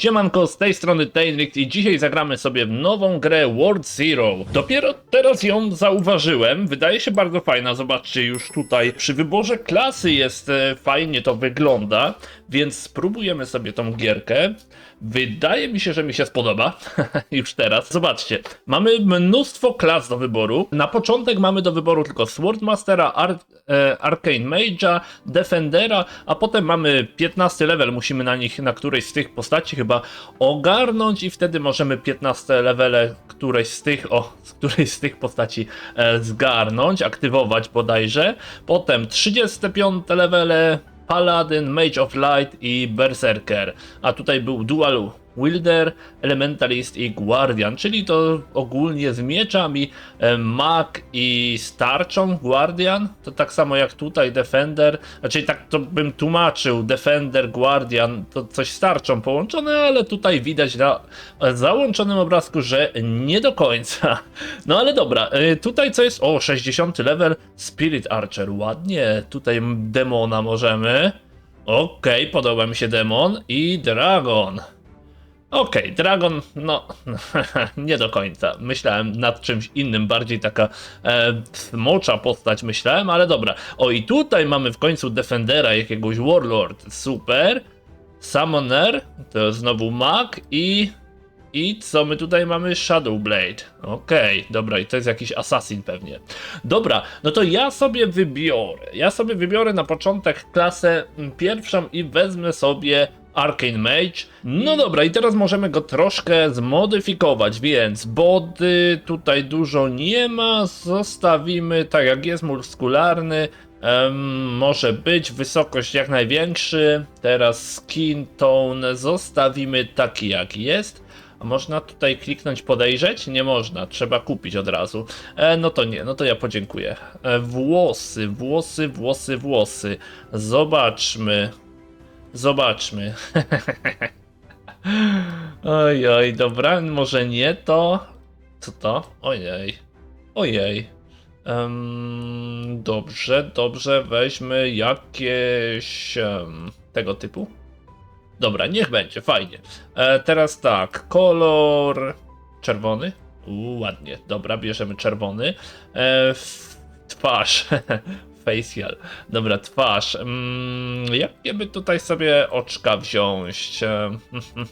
Siemanko, z tej strony Tailrix i dzisiaj zagramy sobie w nową grę World Zero. Dopiero teraz ją zauważyłem, wydaje się bardzo fajna, zobaczcie już tutaj przy wyborze klasy jest e, fajnie to wygląda, więc spróbujemy sobie tą gierkę. Wydaje mi się, że mi się spodoba, już teraz. Zobaczcie, mamy mnóstwo klas do wyboru. Na początek mamy do wyboru tylko Swordmastera, Ar e, Arcane Mage'a, Defendera, a potem mamy 15 level, musimy na nich, na którejś z tych postaci chyba ogarnąć i wtedy możemy 15 levele którejś z tych, o, którejś z tych postaci e, zgarnąć, aktywować bodajże. Potem 35 levele, Paladin, Mage of Light i Berserker. A tutaj był Dual Wielder, Elementalist i Guardian, czyli to ogólnie z mieczami Mag i starczą Guardian. To tak samo jak tutaj Defender, znaczy tak to bym tłumaczył, Defender, Guardian to coś starczą połączone, ale tutaj widać na załączonym obrazku, że nie do końca. No ale dobra, e, tutaj co jest? O, 60 level Spirit Archer, ładnie. Tutaj demona możemy. Okej, podoba mi się demon i dragon. Okej, Dragon, no nie do końca. Myślałem nad czymś innym, bardziej taka e, smocza postać myślałem, ale dobra. O i tutaj mamy w końcu Defendera, jakiegoś Warlord, super. Summoner, to znowu mag i... I co my tutaj mamy? Shadowblade. Okej, dobra, i to jest jakiś assassin pewnie. Dobra, no to ja sobie wybiorę. Ja sobie wybiorę na początek klasę pierwszą i wezmę sobie Arcane Mage. No dobra, i teraz możemy go troszkę zmodyfikować, więc body tutaj dużo nie ma. Zostawimy tak jak jest, muskularny. Em, może być wysokość jak największy. Teraz skin tone zostawimy taki jak jest. Można tutaj kliknąć podejrzeć? Nie można, trzeba kupić od razu. E, no to nie, no to ja podziękuję. E, włosy, włosy, włosy, włosy. Zobaczmy. Zobaczmy. oj, oj, dobra, może nie to. Co to? Ojej. Ojej. Em, dobrze, dobrze, weźmy jakieś em, tego typu. Dobra, niech będzie, fajnie. E, teraz tak, kolor czerwony. U, ładnie, dobra, bierzemy czerwony. E, twarz. Facial. Dobra, twarz. Mm, jakie by tutaj sobie oczka wziąć? E,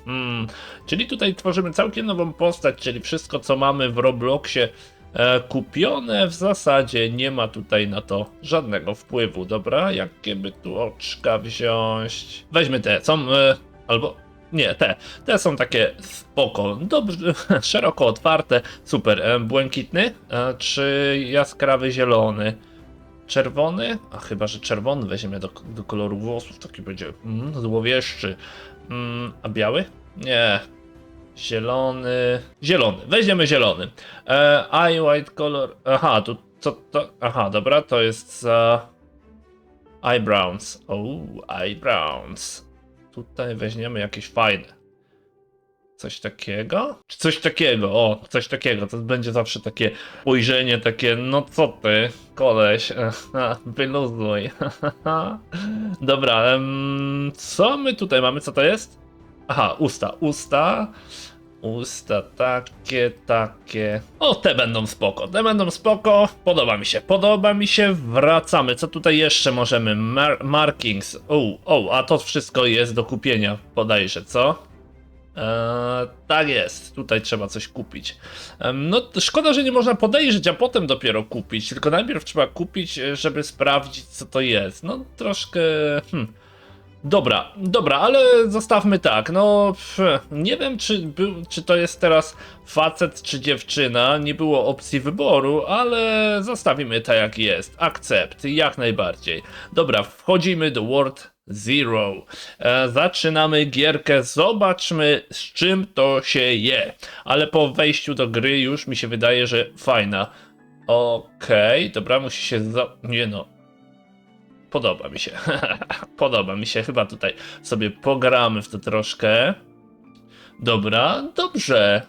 czyli tutaj tworzymy całkiem nową postać, czyli wszystko co mamy w Robloxie e, kupione w zasadzie nie ma tutaj na to żadnego wpływu. Dobra, jakie by tu oczka wziąć? Weźmy te, są e, albo nie, te. Te są takie spoko, dobrze, szeroko otwarte, super. Błękitny czy jaskrawy zielony? Czerwony? A chyba, że czerwony weźmiemy do, do koloru włosów, taki będzie mm, złowieszczy. Mm, a biały? Nie. Zielony. Zielony. Weźmiemy zielony. E, eye white color. Aha, tu co to? Aha, dobra, to jest za. eyebrows. O, eyebrows. Tutaj weźmiemy jakieś fajne. Coś takiego? Czy coś takiego? O, coś takiego. To będzie zawsze takie ujrzenie, takie, no co ty, koleś, wyluzuj. Dobra, co my tutaj mamy? Co to jest? Aha, usta, usta. Usta takie, takie. O, te będą spoko, te będą spoko. Podoba mi się, podoba mi się. Wracamy. Co tutaj jeszcze możemy? Mar markings. O, o, a to wszystko jest do kupienia, podajże, co? Eee, tak jest, tutaj trzeba coś kupić. Em, no szkoda, że nie można podejrzeć, a potem dopiero kupić. Tylko najpierw trzeba kupić, e, żeby sprawdzić, co to jest. No troszkę. Hmm. Dobra, dobra, ale zostawmy tak. No, pff, nie wiem, czy, był, czy to jest teraz facet czy dziewczyna. Nie było opcji wyboru, ale zostawimy tak jak jest. Akcept, jak najbardziej. Dobra, wchodzimy do World Zero. E, zaczynamy gierkę, zobaczmy z czym to się je. Ale po wejściu do gry już mi się wydaje, że fajna. Okej, dobra, musi się za... Nie no. Podoba mi się. Podoba mi się. Chyba tutaj sobie pogramy w to troszkę. Dobra, dobrze.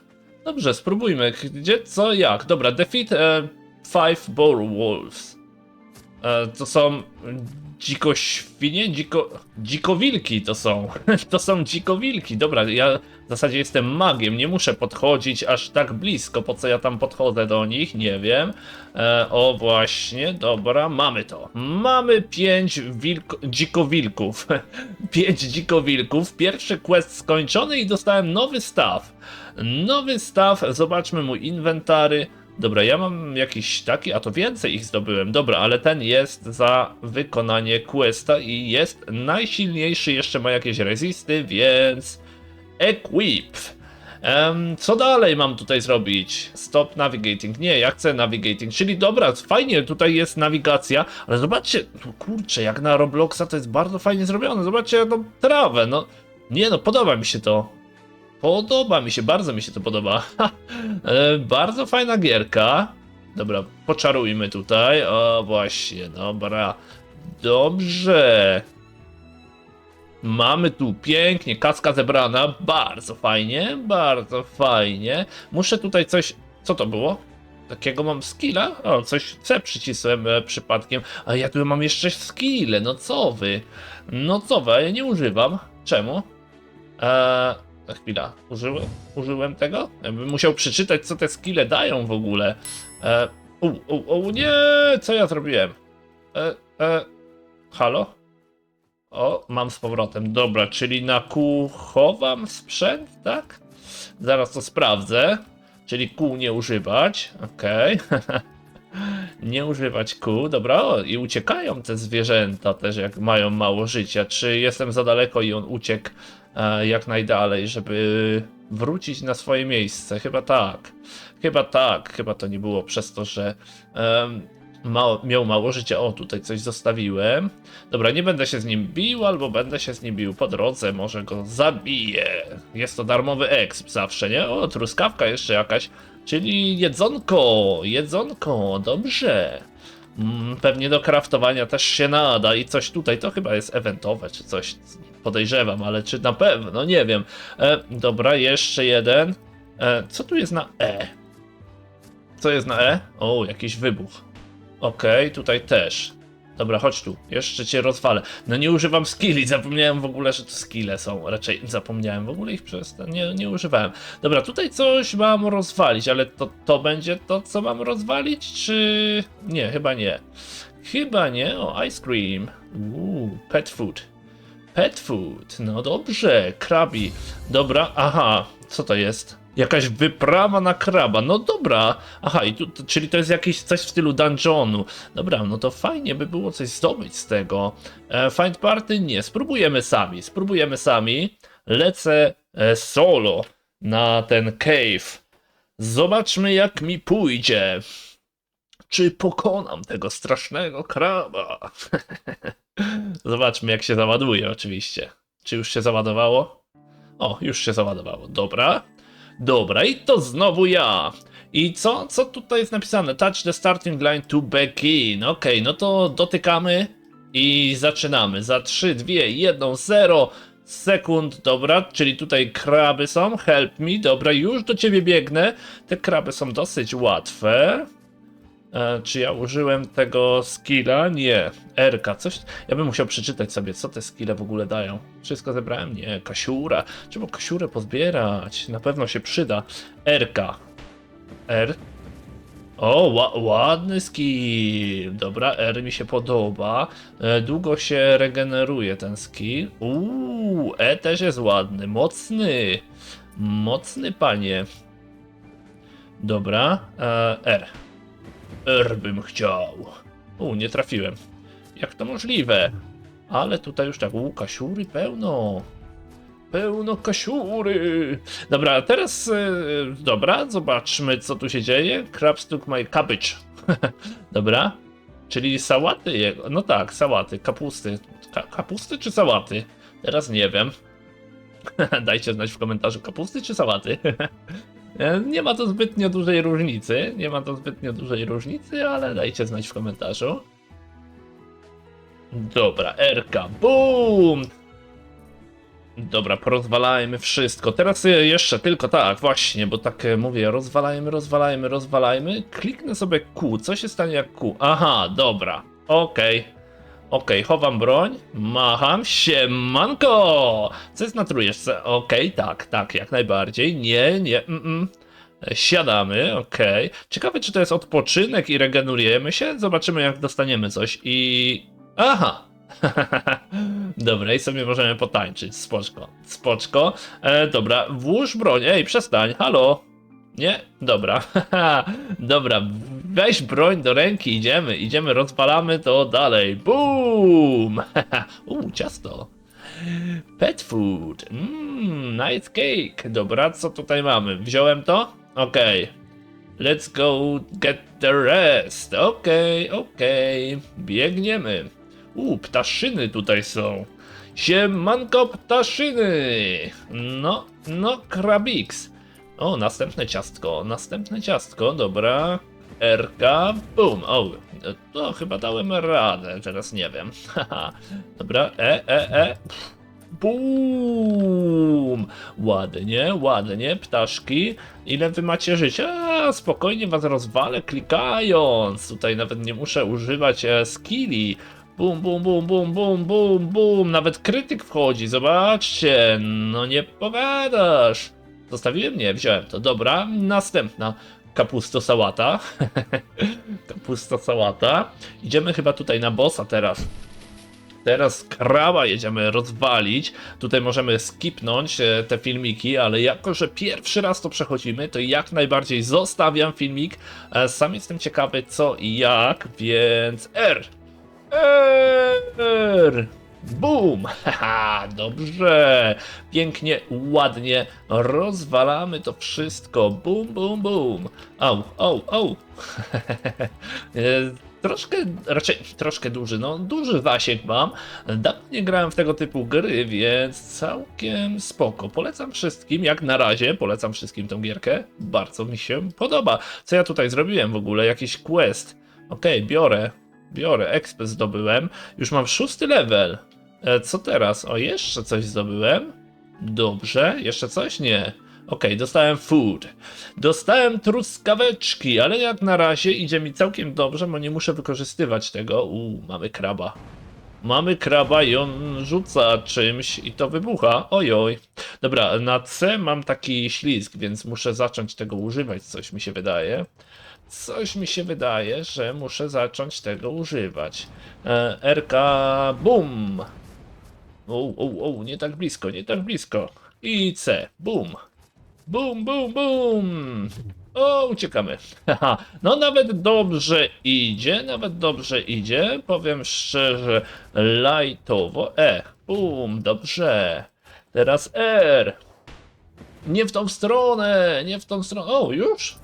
Dobrze, spróbujmy. Gdzie, co, jak? Dobra, defeat e, five boar wolves. E, to są dziko świnie, dziko, dzikowilki to są. to są dzikowilki. Dobra, ja w zasadzie jestem magiem, nie muszę podchodzić aż tak blisko. Po co ja tam podchodzę do nich? Nie wiem. E, o właśnie, dobra, mamy to. Mamy pięć wilk dzikowilków. pięć dzikowilków. Pierwszy quest skończony i dostałem nowy staw. Nowy staw, zobaczmy mój inwentary. Dobra, ja mam jakiś taki, a to więcej ich zdobyłem. Dobra, ale ten jest za wykonanie questa i jest najsilniejszy, jeszcze ma jakieś resisty, więc equip. Em, co dalej mam tutaj zrobić? Stop navigating. Nie, ja chcę navigating, czyli dobra, fajnie, tutaj jest nawigacja, ale zobaczcie, no kurczę, jak na Robloxa to jest bardzo fajnie zrobione. Zobaczcie tą trawę, no. Nie no, podoba mi się to. Podoba mi się, bardzo mi się to podoba. E, bardzo fajna gierka. Dobra, poczarujmy tutaj. O, właśnie, dobra. Dobrze. Mamy tu pięknie, kaska zebrana. Bardzo fajnie, bardzo fajnie. Muszę tutaj coś. Co to było? Takiego mam skilla? O, coś C przycisłem e, przypadkiem. A ja tu mam jeszcze skille, no co wy? No co wy, ja nie używam. Czemu? Eee, chwila, użyłem, użyłem tego? Ja bym musiał przeczytać, co te skille dają w ogóle. E, u, u, u, nie, co ja zrobiłem? E, e, halo? O, mam z powrotem. Dobra, czyli na kół chowam sprzęt, tak? Zaraz to sprawdzę. Czyli kół nie używać, okej. nie używać kół, dobra, o, i uciekają te zwierzęta też, jak mają mało życia. Czy jestem za daleko i on uciekł e, jak najdalej, żeby wrócić na swoje miejsce? Chyba tak. Chyba tak. Chyba to nie było przez to, że mało, miał mało życia. O, tutaj coś zostawiłem. Dobra, nie będę się z nim bił, albo będę się z nim bił po drodze, może go zabiję. Jest to darmowy exp zawsze, nie? O, truskawka jeszcze jakaś. Czyli jedzonko, jedzonko, dobrze. Mm, Pewnie do kraftowania też się nada i coś tutaj, to chyba jest eventowe czy coś, podejrzewam, ale czy na pewno, nie wiem. E, dobra, jeszcze jeden. E, co tu jest na E? Co jest na E? O, jakiś wybuch. Okej, tutaj też. Dobra, chodź tu, jeszcze cię rozwalę. No nie używam skilli, zapomniałem w ogóle, że to skille są. Raczej zapomniałem w ogóle ich przez nie, nie używałem. Dobra, tutaj coś mam rozwalić, ale to, to będzie to, co mam rozwalić, czy... Nie, chyba nie. Chyba nie. O, ice cream. Uuu, pet food. Pet food, no dobrze, krabi. Dobra, aha, co to jest? Jakaś wyprawa na kraba, no dobra. Aha, i tu, czyli to jest jakieś coś w stylu dungeonu. Dobra, no to fajnie by było coś zdobyć z tego. E, find party? Nie, spróbujemy sami, spróbujemy sami. Lecę e, solo na ten cave. Zobaczmy jak mi pójdzie. Czy pokonam tego strasznego kraba? Zobaczmy, jak się załaduje, oczywiście. Czy już się załadowało? O, już się załadowało. Dobra. Dobra, i to znowu ja. I co? Co tutaj jest napisane? Touch the starting line to begin. Okej, no to dotykamy i zaczynamy. Za 3, 2, 1, 0 sekund. Dobra, czyli tutaj kraby są. Help me. Dobra, już do ciebie biegnę. Te kraby są dosyć łatwe. E, czy ja użyłem tego skilla? Nie. Erka, coś. Ja bym musiał przeczytać sobie, co te skille w ogóle dają. Wszystko zebrałem? Nie. Kasiura. Trzeba kasiurę pozbierać. Na pewno się przyda. Erka. R. O, ła, ładny skill. Dobra, R mi się podoba. E, długo się regeneruje ten skill. Uuu, E też jest ładny. Mocny. Mocny panie. Dobra, e, R. R bym chciał. U, nie trafiłem. Jak to możliwe? Ale tutaj już tak, u, kasiury pełno. Pełno kasiury. Dobra, teraz, e, dobra, zobaczmy co tu się dzieje. Crab my cabbage. dobra, czyli sałaty jego, no tak, sałaty, kapusty. Ka kapusty czy sałaty? Teraz nie wiem. Dajcie znać w komentarzu kapusty czy sałaty. E, Nie ma to zbytnio dużej różnicy, nie ma to zbytnio dużej różnicy, ale dajcie znać w komentarzu. Dobra, Erka, boom! Dobra, porozwalajmy wszystko. Teraz e, jeszcze tylko tak, właśnie, bo tak e, mówię, rozwalajmy, rozwalajmy, rozwalajmy. Kliknę sobie Q, co się stanie jak Q? Aha, dobra, okej. Okej, chowam broń, macham, siemanko! Co jest na trójeczce? Okej, tak, tak, jak najbardziej. Nie, nie, mm, mm. Siadamy, okej. Ciekawe, czy to jest odpoczynek i regenerujemy się? Zobaczymy, jak dostaniemy coś i... Aha! dobra, i sobie możemy potańczyć, spoczko, spoczko. E, dobra, włóż broń, ej, przestań, halo! Nie? Dobra, dobra, weź broń do ręki, idziemy, idziemy, rozpalamy to dalej, boom! Uuu, ciasto. Pet food, mmm, nice cake. Dobra, co tutaj mamy? Wziąłem to? Okej. Let's go get the rest. Okej, okej. Biegniemy. U, ptaszyny tutaj są. Siemanko ptaszyny. No, no, krabix. O, następne ciastko, następne ciastko, dobra. Erka, boom. O, to chyba dałem radę, teraz nie wiem. Dobra, e, e, e. Boom! Ładnie, ładnie, ptaszki. Ile wy macie życia? A, spokojnie was rozwalę klikając. Tutaj nawet nie muszę używać e, skilli. Bum, bum, bum, bum, bum, bum, bum. Nawet krytyk wchodzi, zobaczcie. No nie pogadasz. Zostawiłem? Nie, wziąłem to. Dobra, następna. Kapusto sałata. Kapusto sałata. Idziemy chyba tutaj na bossa teraz. Teraz kraba jedziemy rozwalić. Tutaj możemy skipnąć e, te filmiki, ale jako, że pierwszy raz to przechodzimy, to jak najbardziej zostawiam filmik. E, Sam jestem ciekawy co i jak, więc R. R. Boom! Haha, dobrze! Pięknie, ładnie rozwalamy to wszystko. Boom, boom, boom. Au, au, au. E, troszkę, raczej troszkę duży, no duży zasięg mam. Dawno nie grałem w tego typu gry, więc całkiem spoko. Polecam wszystkim, jak na razie, polecam wszystkim tą gierkę. Bardzo mi się podoba. Co ja tutaj zrobiłem w ogóle? Jakiś quest. Okej, biorę. Biorę, XP zdobyłem. Już mam szósty level. E, co teraz? O, jeszcze coś zdobyłem. Dobrze, jeszcze coś? Nie. Okej, dostałem food. Dostałem truskaweczki, ale jak na razie idzie mi całkiem dobrze, bo nie muszę wykorzystywać tego. Uuu, mamy kraba. Mamy kraba i on rzuca czymś i to wybucha. Ojoj. Dobra, na C mam taki ślizg, więc muszę zacząć tego używać, coś mi się wydaje. Coś mi się wydaje, że muszę zacząć tego używać. E, RK, bum! O, o, o, nie tak blisko, nie tak blisko. I C, bum. Bum, bum, bum. O, uciekamy. No nawet dobrze idzie, nawet dobrze idzie. Powiem szczerze, lajtowo. E, bum, dobrze. Teraz R. Nie w tą stronę, nie w tą stronę. O, już?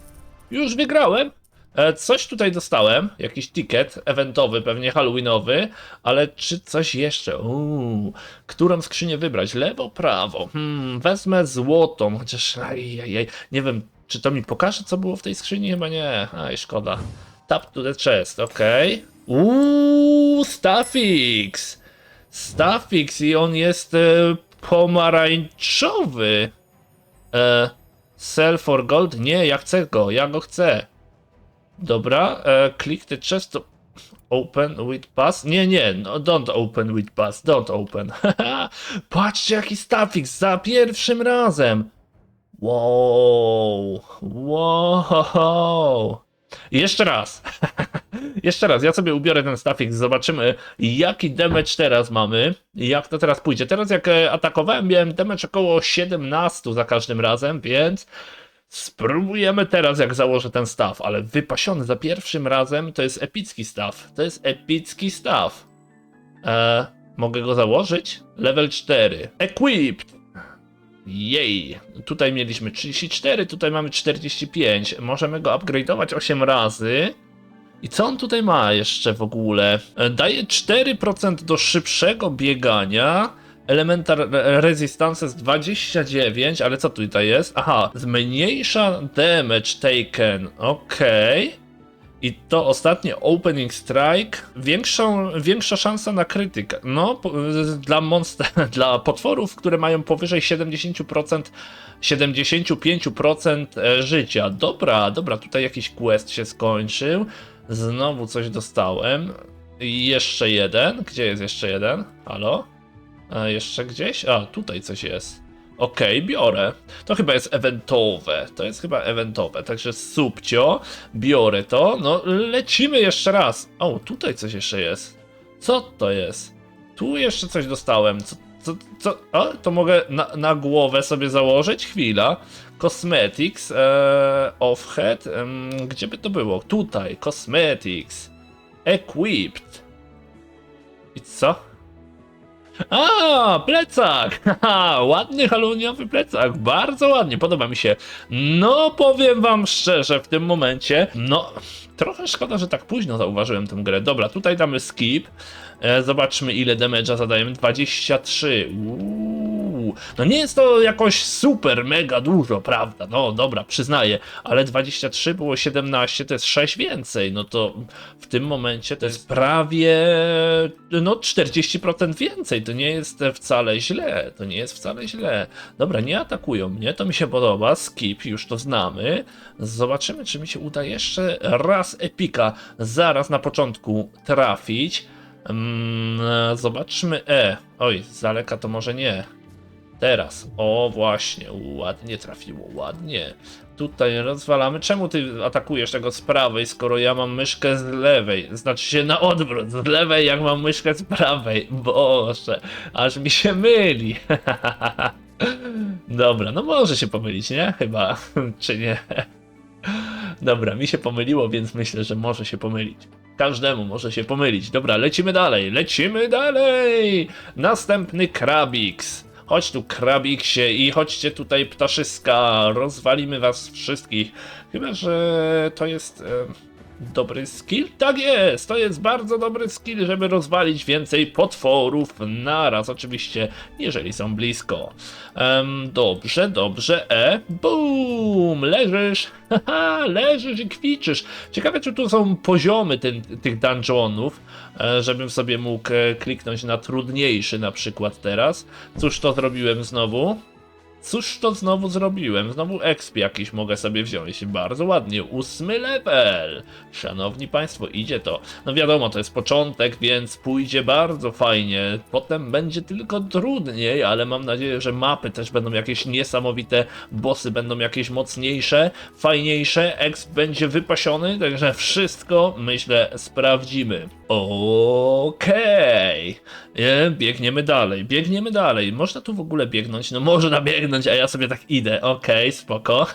Już wygrałem. E, Coś tutaj dostałem, jakiś ticket eventowy, pewnie halloweenowy, ale czy coś jeszcze? Uuu, którą skrzynię wybrać? Lewo, prawo? Hmm, wezmę złotą, chociaż ajajaj, nie wiem, czy to mi pokaże, co było w tej skrzyni? Chyba nie, aj, szkoda. Tap to the chest, okej. Uuu, Staffix! Staffix i on jest e, pomarańczowy. E, sell for gold? Nie, ja chcę go, ja go chcę. Dobra, e, click the chest to open with pass. Nie, nie, no don't open with pass, don't open. Patrzcie jaki stafix za pierwszym razem. Wow, wow. Jeszcze raz. Jeszcze raz, ja sobie ubiorę ten stafix, zobaczymy jaki damage teraz mamy jak to teraz pójdzie. Teraz jak e, atakowałem, miałem damage około 17 za każdym razem, więc spróbujemy teraz jak założę ten staw, ale wypasiony za pierwszym razem to jest epicki staw. To jest epicki staw. E, mogę go założyć? Level 4. Equipped. Jej, tutaj mieliśmy 34, tutaj mamy 45. Możemy go upgrade'ować 8 razy. I co on tutaj ma jeszcze w ogóle? E, Daje 4% do szybszego biegania. Elementar re- Resistance z 29, ale co tutaj jest? Aha, zmniejsza damage taken. Okej. I to ostatnie Opening Strike. Większą, większa szansa na krytyk. No, dla monster, dla potworów, które mają powyżej 70%, 75% e, życia. Dobra, dobra, tutaj jakiś quest się skończył. Znowu coś dostałem. I jeszcze jeden. Gdzie jest jeszcze jeden? Halo? A jeszcze gdzieś? A, tutaj coś jest. Okej, biorę. To chyba jest eventowe. To jest chyba eventowe. Także subcio, biorę to. No, lecimy jeszcze raz. O, tutaj coś jeszcze jest. Co to jest? Tu jeszcze coś dostałem. Co, co, co? O, to mogę na, na głowę sobie założyć? Chwila. Cosmetics, e, off-head. em, gdzie by to było? Tutaj, cosmetics. Equipped. I co? A, plecak! Haha, ładny haloniowy plecak, bardzo ładnie, podoba mi się. No, powiem wam szczerze, w tym momencie, no, trochę szkoda, że tak późno zauważyłem tę grę. Dobra, tutaj damy skip. E, zobaczmy, ile damage'a zadajemy. 23. Uuu. No nie jest to jakoś super, mega dużo, prawda? No dobra, przyznaję, ale 23 było 17, to jest 6 więcej. No to w tym momencie to jest prawie no 40% więcej. To nie jest wcale źle. To nie jest wcale źle. Dobra, nie atakują mnie, to mi się podoba. Skip, już to znamy. Zobaczymy, czy mi się uda jeszcze raz epika zaraz na początku trafić. Mm, zobaczmy E. Oj, z daleka to może nie. Teraz. O, właśnie. Ładnie trafiło, ładnie. Tutaj rozwalamy. Czemu ty atakujesz tego z prawej, skoro ja mam myszkę z lewej? Znaczy się na odwrót. Z lewej, jak mam myszkę z prawej. Boże, aż mi się myli. Dobra, no może się pomylić, nie? Chyba, czy nie? Dobra, mi się pomyliło, więc myślę, że może się pomylić. Każdemu może się pomylić. Dobra, lecimy dalej, lecimy dalej! Następny Krabix. Chodź tu, Krabiksie, i chodźcie tutaj, ptaszyska. Rozwalimy was wszystkich. Chyba, że to jest e, dobry skill? Tak jest, to jest bardzo dobry skill, żeby rozwalić więcej potworów naraz. Oczywiście, jeżeli są blisko. Em, dobrze, dobrze. E, boom! Leżysz, haha, leżysz i kwiczysz. Ciekawe, czy tu są poziomy ten, tych dungeonów, e, żebym sobie mógł e, kliknąć na trudniejszy na przykład teraz. Cóż to zrobiłem znowu? Cóż to znowu zrobiłem? Znowu exp jakiś mogę sobie wziąć. Bardzo ładnie. Ósmy level. Szanowni Państwo, idzie to. No wiadomo, to jest początek, więc pójdzie bardzo fajnie. Potem będzie tylko trudniej, ale mam nadzieję, że mapy też będą jakieś niesamowite. Bossy będą jakieś mocniejsze, fajniejsze. Exp będzie wypasiony, także wszystko, myślę, sprawdzimy. Okej. Nie, Biegniemy dalej, biegniemy dalej. Można tu w ogóle biegnąć? No można biegnąć, a ja sobie tak idę. Okej, spoko.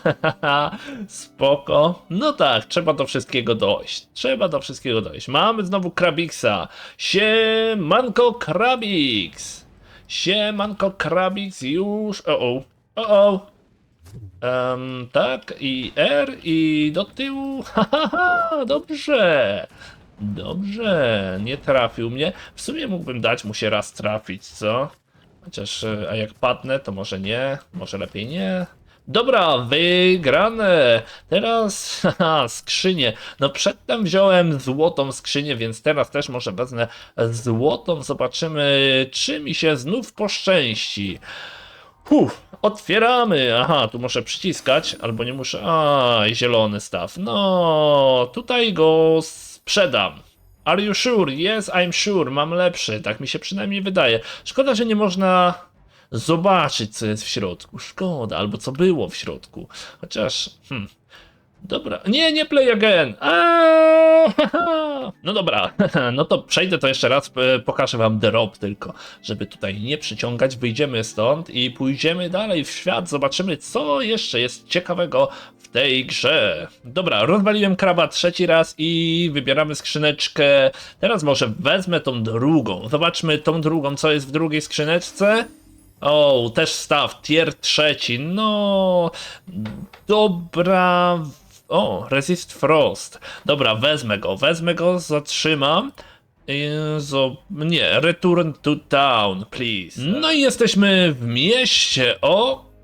spoko. No tak, trzeba do wszystkiego dojść. Trzeba do wszystkiego dojść. Mamy znowu Krabiksa. Siemanko Krabix. Siemanko Krabix już. O o. O o. Em, tak, i R, i do tyłu. Hahaha, dobrze. Dobrze, nie trafił mnie. W sumie mógłbym dać mu się raz trafić, co? Chociaż, e, a jak padnę, to może nie, może lepiej nie. Dobra, wygrane! Teraz, haha, skrzynię. No przedtem wziąłem złotą skrzynię, więc teraz też może wezmę złotą. Zobaczymy, czy mi się znów poszczęści. Uff, otwieramy. Aha, tu muszę przyciskać, albo nie muszę. A, zielony staw. No, tutaj go sprzedam. Are you sure? Yes, I'm sure. Mam lepszy. Tak mi się przynajmniej wydaje. Szkoda, że nie można zobaczyć, co jest w środku. Szkoda, albo co było w środku. Chociaż, hmm. Dobra, nie, nie play again. No dobra, no to przejdę to jeszcze raz, pokażę wam drop tylko, żeby tutaj nie przyciągać. Wyjdziemy stąd i pójdziemy dalej w świat, zobaczymy co jeszcze jest ciekawego tej grze. Dobra, rozwaliłem kraba trzeci raz i wybieramy skrzyneczkę. Teraz może wezmę tą drugą. Zobaczmy tą drugą, co jest w drugiej skrzyneczce. O, też staw, tier trzeci, no... Dobra... O, Resist Frost. Dobra, wezmę go, wezmę go, zatrzymam. Nie, return to town, please. No i jesteśmy w mieście,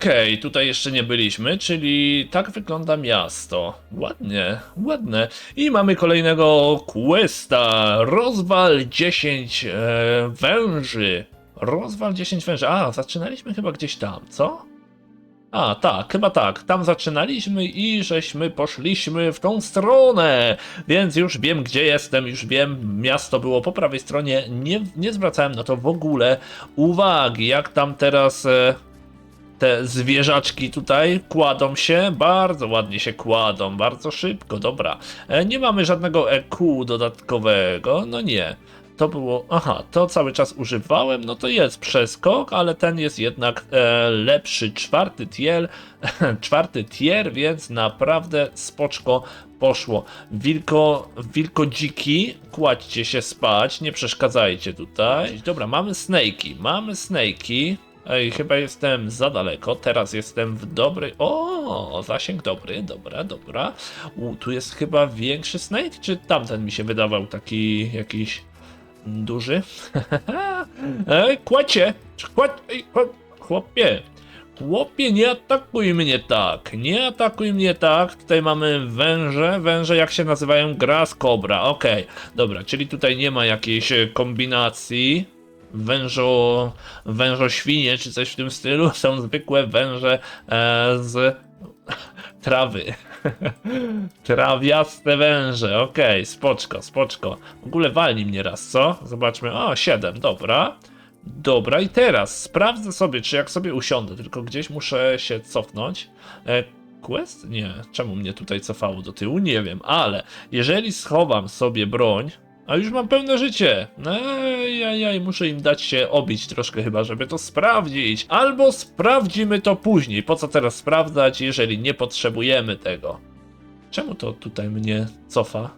okej, tutaj jeszcze nie byliśmy, czyli tak wygląda miasto. Ładnie, ładne. I mamy kolejnego questa. Rozwal 10 e, węży. Rozwal 10 węży. A, zaczynaliśmy chyba gdzieś tam, co? A, tak, chyba tak. Tam zaczynaliśmy i żeśmy poszliśmy w tą stronę. Więc już wiem, gdzie jestem, już wiem, miasto było po prawej stronie. Nie, nie zwracałem na to w ogóle uwagi. Jak tam teraz e, te zwierzaczki tutaj kładą się, bardzo ładnie się kładą, bardzo szybko, dobra. E, nie mamy żadnego EQ dodatkowego, no nie. To było, aha, to cały czas używałem, no to jest przeskok, ale ten jest jednak e, lepszy, czwarty tier, czwarty tier, więc naprawdę spoczko poszło. Wilko, wilko dziki, kładźcie się spać, nie przeszkadzajcie tutaj. Dobra, mamy snake'i, mamy snake'i. Ej, chyba jestem za daleko. Teraz jestem w dobrej. O, zasięg dobry, dobra, dobra. U, tu jest chyba większy snake, czy tamten mi się wydawał taki jakiś duży? Ej, kłacie! Chłopie! Chłopie, nie atakuj mnie tak! Nie atakuj mnie tak! Tutaj mamy węże. Węże jak się nazywają? Grass Cobra. Okej, dobra, czyli tutaj nie ma jakiejś kombinacji wężo, wężoświnie czy coś w tym stylu. Są zwykłe węże e, z trawy. Trawiaste węże, okej, spoczko, spoczko. W ogóle walni mnie raz, co? Zobaczmy, o, 7, dobra. Dobra, i teraz sprawdzę sobie, czy jak sobie usiądę, tylko gdzieś muszę się cofnąć. E, quest? Nie, czemu mnie tutaj cofało do tyłu? Nie wiem, ale jeżeli schowam sobie broń, a już mam pełne życie. Ejajaj, muszę im dać się obić troszkę chyba, żeby to sprawdzić. Albo sprawdzimy to później. Po co teraz sprawdzać, jeżeli nie potrzebujemy tego? Czemu to tutaj mnie cofa?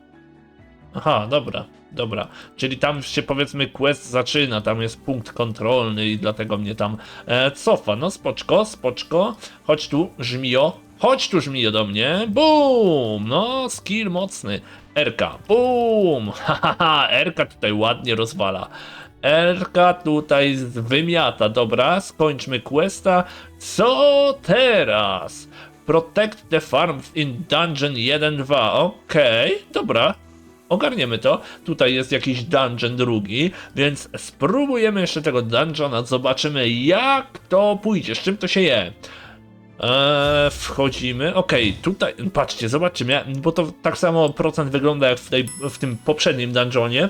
Aha, dobra, dobra. Czyli tam się powiedzmy quest zaczyna, tam jest punkt kontrolny i dlatego mnie tam e, cofa. No spoczko, spoczko. Chodź tu, żmijo. Chodź tu, żmijo do mnie. Boom! No, skill mocny. Erka. Boom! Hahaha, Erka tutaj ładnie rozwala. Erka tutaj wymiata. Dobra, skończmy questa. Co teraz? Protect the farm in dungeon 1-2. Okej, dobra. Ogarniemy to. Tutaj jest jakiś dungeon drugi, więc spróbujemy jeszcze tego dungeona. Zobaczymy, jak to pójdzie, z czym to się je. Eee, wchodzimy. Okej, tutaj, patrzcie, zobaczcie, mia- bo to tak samo procent wygląda jak w, tej, w tym poprzednim dungeonie.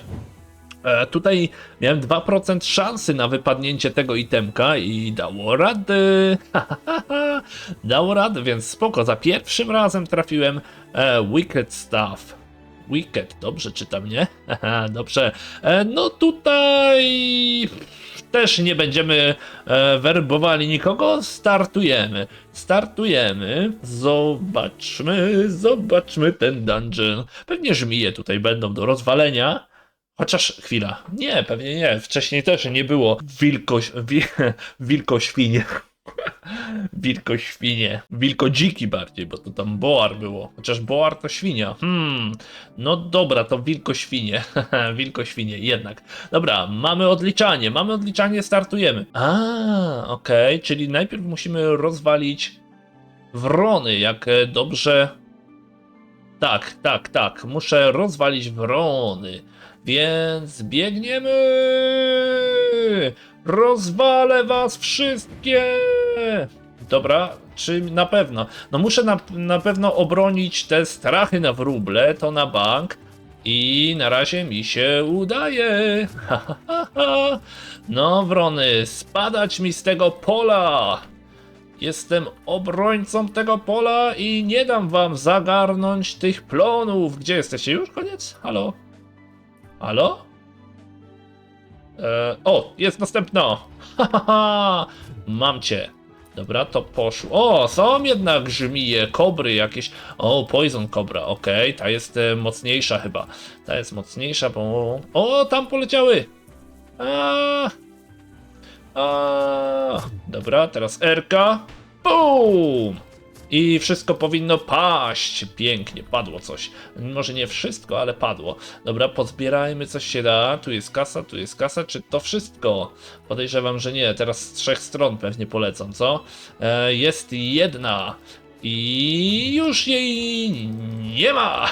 E, tutaj miałem 2% szansy na wypadnięcie tego itemka i dało rady. dało radę, więc spoko. Za pierwszym razem trafiłem e, Wicked Stuff. Wicked, dobrze czytam, nie? dobrze. E, no tutaj też nie będziemy e, werbowali nikogo. Startujemy. Startujemy. Zobaczmy, zobaczmy ten dungeon. Pewnie żmije tutaj będą do rozwalenia. Chociaż chwila. Nie, pewnie nie. Wcześniej też nie było wilkoś, wi, wilkoświnie. Wilkoświnie. Wilkodziki bardziej, bo to tam boar było. Chociaż boar to świnia. Hmm. No dobra, to wilkoświnie. wilkoświnie, jednak. Dobra, mamy odliczanie. Mamy odliczanie, startujemy. A, okej. Czyli najpierw musimy rozwalić wrony, jak e, dobrze... Tak, tak, tak. Muszę rozwalić wrony. Więc biegniemy! Rozwalę was wszystkie! Dobra, czy na pewno? No muszę na, na pewno obronić te strachy na wróble, to na bank. I na razie mi się udaje. No, wrony, spadać mi z tego pola. Jestem obrońcą tego pola i nie dam wam zagarnąć tych plonów. Gdzie jesteście? Już koniec? Halo? Halo? E, o, jest następno. Mam cię. Dobra, to poszło. O, są jednak żmije, kobry jakieś. O, poison kobra, okej, ta jest e, mocniejsza chyba. Ta jest mocniejsza, bo... O, tam poleciały! A, a, dobra, teraz Rka. Boom! I wszystko powinno paść. Pięknie, padło coś. Może nie wszystko, ale padło. Dobra, pozbierajmy coś się da. Tu jest kasa, tu jest kasa. Czy to wszystko? Podejrzewam, że nie. Teraz z trzech stron pewnie polecą, co? E, jest jedna. I już jej nie ma.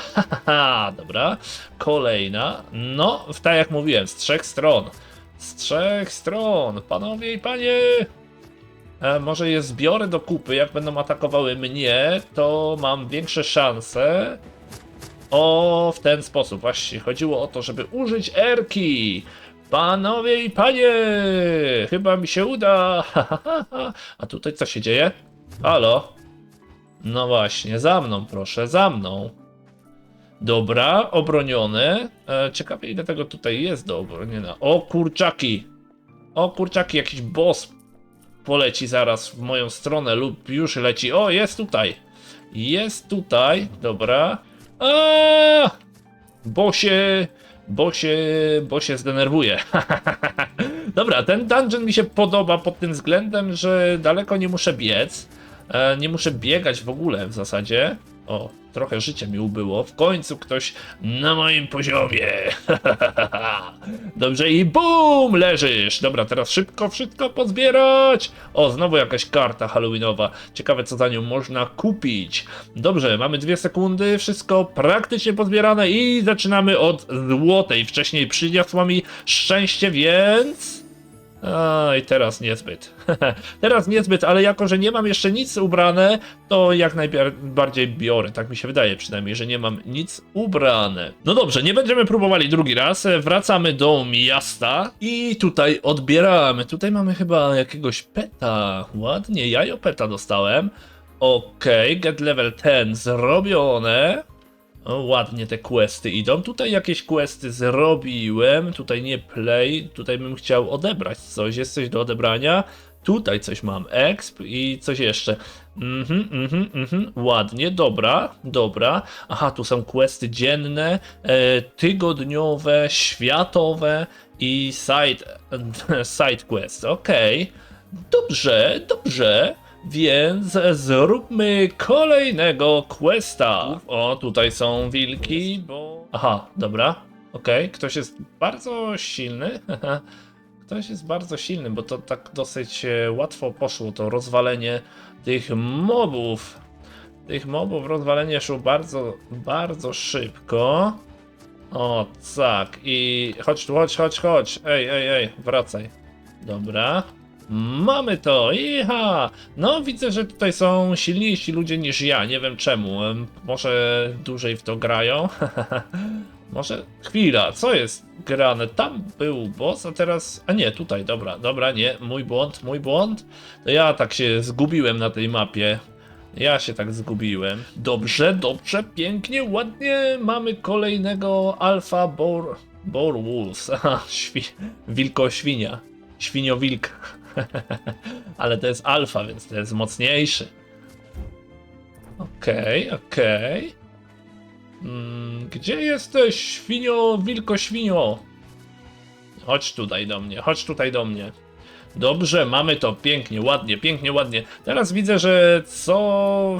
Dobra, kolejna. No, tak jak mówiłem, z trzech stron. Z trzech stron, panowie i panie. E, może je zbiorę do kupy, jak będą atakowały mnie, to mam większe szanse. O, w ten sposób. Właśnie chodziło o to, żeby użyć erki. Panowie i panie, chyba mi się uda. A tutaj co się dzieje? Halo? No właśnie, za mną proszę, za mną. Dobra, obronione. E, ciekawe ile tego tutaj jest do obronienia. O kurczaki! O kurczaki, jakiś boss poleci zaraz w moją stronę lub już leci. O, jest tutaj. Jest tutaj, dobra. A! Bo się, bo się, bo się zdenerwuje. Dobra, ten dungeon mi się podoba pod tym względem, że daleko nie muszę biec. E, nie muszę biegać w ogóle w zasadzie. O, trochę życia mi ubyło. W końcu ktoś na moim poziomie. Dobrze i bum, leżysz. Dobra, teraz szybko wszystko pozbierać. O, znowu jakaś karta halloweenowa. Ciekawe co za nią można kupić. Dobrze, mamy dwie sekundy, wszystko praktycznie pozbierane i zaczynamy od złotej. Wcześniej przyniosła mi szczęście, więc... I teraz niezbyt. teraz niezbyt, ale jako, że nie mam jeszcze nic ubrane, to jak najbardziej biorę. Tak mi się wydaje przynajmniej, że nie mam nic ubrane. No dobrze, nie będziemy próbowali drugi raz. Wracamy do miasta i tutaj odbieramy. Tutaj mamy chyba jakiegoś peta. Ładnie, jajo peta dostałem. Okej, get level 10 zrobione. O, ładnie te questy idą. Tutaj jakieś questy zrobiłem. Tutaj nie play. Tutaj bym chciał odebrać coś. Jest coś do odebrania. Tutaj coś mam. Exp i coś jeszcze. Mhm, mhm, mhm. Ładnie, dobra, dobra. Aha, tu są questy dzienne, e, tygodniowe, światowe i side, side quest. Okej. Dobrze, dobrze. Więc zróbmy kolejnego questa. O, tutaj są wilki, bo. Aha, dobra. Okej, ktoś jest bardzo silny. Ktoś jest bardzo silny, bo to tak dosyć e, łatwo poszło, to rozwalenie tych mobów. Tych mobów rozwalenie szło bardzo, bardzo szybko. O, tak. I chodź tu, chodź, chodź, chodź. Ej, ej, ej, wracaj. Dobra. Mamy to! Iha! No, widzę, że tutaj są silniejsi ludzie niż ja. Nie wiem czemu. Em, Może dłużej w to grają. Może. Chwila, co jest grane? Tam był boss, a teraz. A nie, tutaj, dobra, dobra, nie. Mój błąd, mój błąd. To ja tak się zgubiłem na tej mapie. Ja się tak zgubiłem. Dobrze, dobrze, pięknie, ładnie. Mamy kolejnego Alpha Boar. Boar Wolves. Aha, świ... Wilko świnia. Świniowilk. Ale to jest alfa, więc to jest mocniejszy. Okej, okej. Mm, gdzie jesteś, świnio, wilko, świnio? Chodź tutaj do mnie, chodź tutaj do mnie. Dobrze, mamy to pięknie, ładnie, pięknie, ładnie. Teraz widzę, że co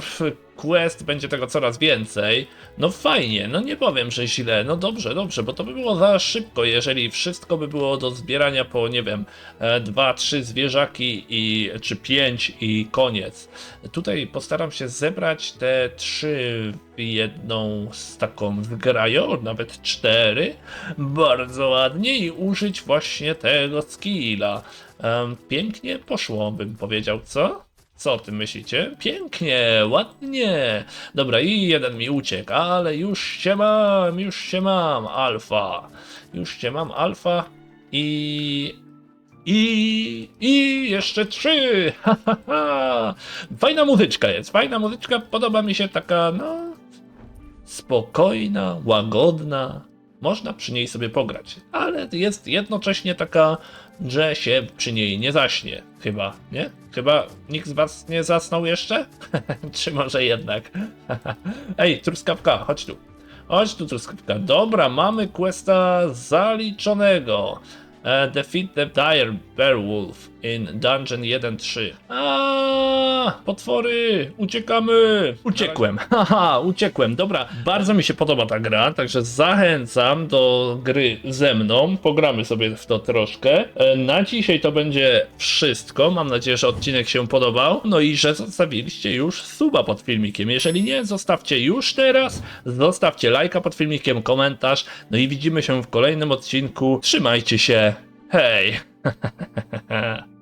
quest będzie tego coraz więcej. No fajnie, no nie powiem, że źle. No dobrze, dobrze, bo to by było za szybko, jeżeli wszystko by było do zbierania po, nie wiem, e, dwa, trzy zwierzaki i, czy pięć i koniec. Tutaj postaram się zebrać te trzy w jedną z taką zgrają, nawet cztery. Bardzo ładnie i użyć właśnie tego skilla. Pięknie poszło, bym powiedział, co? Co o tym myślicie? Pięknie, ładnie. Dobra, i jeden mi uciekł, ale już cię mam, już cię mam, alfa. Już cię mam, alfa. I... I... I jeszcze trzy! Fajna muzyczka jest, fajna muzyczka, podoba mi się taka, no... Spokojna, łagodna. Można przy niej sobie pograć, ale jest jednocześnie taka, że się przy niej nie zaśnie. Chyba, nie? Chyba nikt z was nie zasnął jeszcze? Czy może jednak? Ej, truskawka, chodź tu. Chodź tu, truskawka. Dobra, mamy questa zaliczonego. Defeat the Dire Beowulf in Dungeon 1.3. A, potwory! Uciekamy! Uciekłem, haha, uciekłem. Dobra, bardzo mi się podoba ta gra, także zachęcam do gry ze mną. Pogramy sobie w to troszkę. E, Na dzisiaj to będzie wszystko. Mam nadzieję, że odcinek się podobał. No i że zostawiliście już suba pod filmikiem. Jeżeli nie, zostawcie już teraz. Zostawcie lajka pod filmikiem, komentarz. No i widzimy się w kolejnym odcinku. Trzymajcie się. Hey.